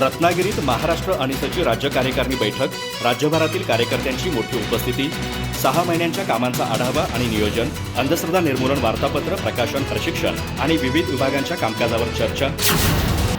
रत्नागिरीत महाराष्ट्र अनिसची राज्य कार्यकारिणी बैठक राज्यभरातील कार्यकर्त्यांची मोठी उपस्थिती सहा महिन्यांच्या कामांचा आढावा आणि नियोजन अंधश्रद्धा निर्मूलन वार्तापत्र प्रकाशन प्रशिक्षण आणि विविध विभागांच्या कामकाजावर चर्चा.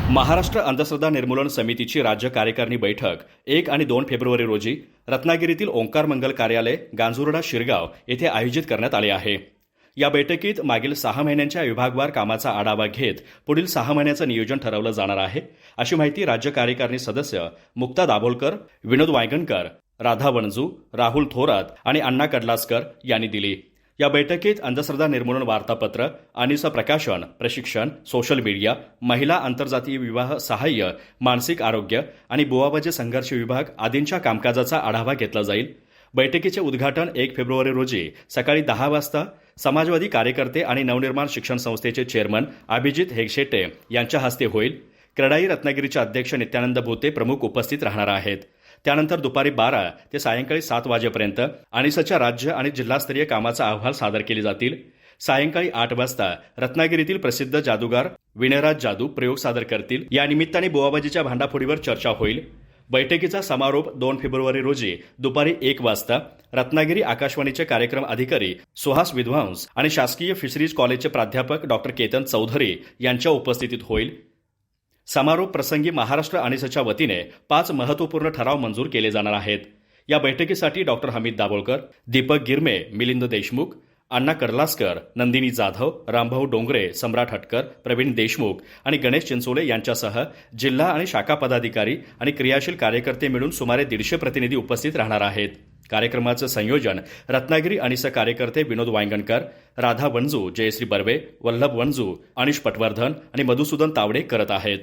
महाराष्ट्र अंधश्रद्धा निर्मूलन समितीची राज्य कार्यकारिणी बैठक एक आणि दोन फेब्रुवारी रोजी रत्नागिरीतील ओंकार मंगल कार्यालय गांजुर्डा शिरगाव येथे आयोजित करण्यात आले आहे. या बैठकीत मागील सहा महिन्यांच्या विभागवार कामाचा आढावा घेत पुढील सहा महिन्याचं नियोजन ठरवलं जाणार आहे. अशी माहिती राज्य कार्यकारिणी सदस्य मुक्ता दाभोलकर विनोद वायगणकर राधा वणजू राहुल थोरात आणि अण्णा कडलासकर यांनी दिली. या बैठकीत अंधश्रद्धा निर्मूलन वार्तापत्र अनिसा प्रकाशन प्रशिक्षण सोशल मीडिया महिला आंतरजातीय विवाह सहाय्य मानसिक आरोग्य आणि बुवाबाजी संघर्ष विभाग आदींच्या कामकाजाचा आढावा घेतला जाईल. बैठकीचे उद्घाटन एक फेब्रुवारी रोजी सकाळी दहा वाजता समाजवादी कार्यकर्ते आणि नवनिर्माण शिक्षण संस्थेचे चेअरमन अभिजित हेगशेटे यांच्या हस्ते होईल. क्रेडाई रत्नागिरीचे अध्यक्ष नित्यानंद भोते प्रमुख उपस्थित राहणार आहेत. त्यानंतर दुपारी बारा ते सायंकाळी सात वाजेपर्यंत अनिसच्या राज्य आणि जिल्हास्तरीय कामाचा अहवाल सादर केले जातील. सायंकाळी आठ वाजता रत्नागिरीतील प्रसिद्ध जादूगार विनयराज जादू प्रयोग सादर करतील. या निमित्ताने बोवाबाजीच्या भांडाफोडीवर चर्चा होईल. बैठकीचा समारोप दोन फेब्रुवारी रोजी दुपारी एक वाजता रत्नागिरी आकाशवाणीचे कार्यक्रम अधिकारी सुहास विद्वांस आणि शासकीय फिशरीज कॉलेजचे प्राध्यापक डॉक्टर केतन चौधरी यांच्या उपस्थितीत होईल. समारोप प्रसंगी महाराष्ट्र अनिसच्या वतीने पाच महत्त्वपूर्ण ठराव मंजूर केले जाणार आहेत. या बैठकीसाठी डॉक्टर हमीद दाभोळकर दीपक गिरमे मिलिंद देशमुख अण्णा कर्लासकर नंदिनी जाधव रामभाऊ डोंगरे सम्राट हटकर प्रवीण देशमुख आणि गणेश चिंचोले यांच्यासह जिल्हा आणि शाखा पदाधिकारी आणि क्रियाशील कार्यकर्ते मिळून सुमारे दीडशे प्रतिनिधी उपस्थित राहणार आहेत. कार्यक्रमाचं संयोजन रत्नागिरी अनिस कार्यकर्ते विनोद वांगणकर राधा वंजू जयश्री बर्वे वल्लभ वंजू अनिश पटवर्धन आणि मधुसूदन तावडे करत आहेत.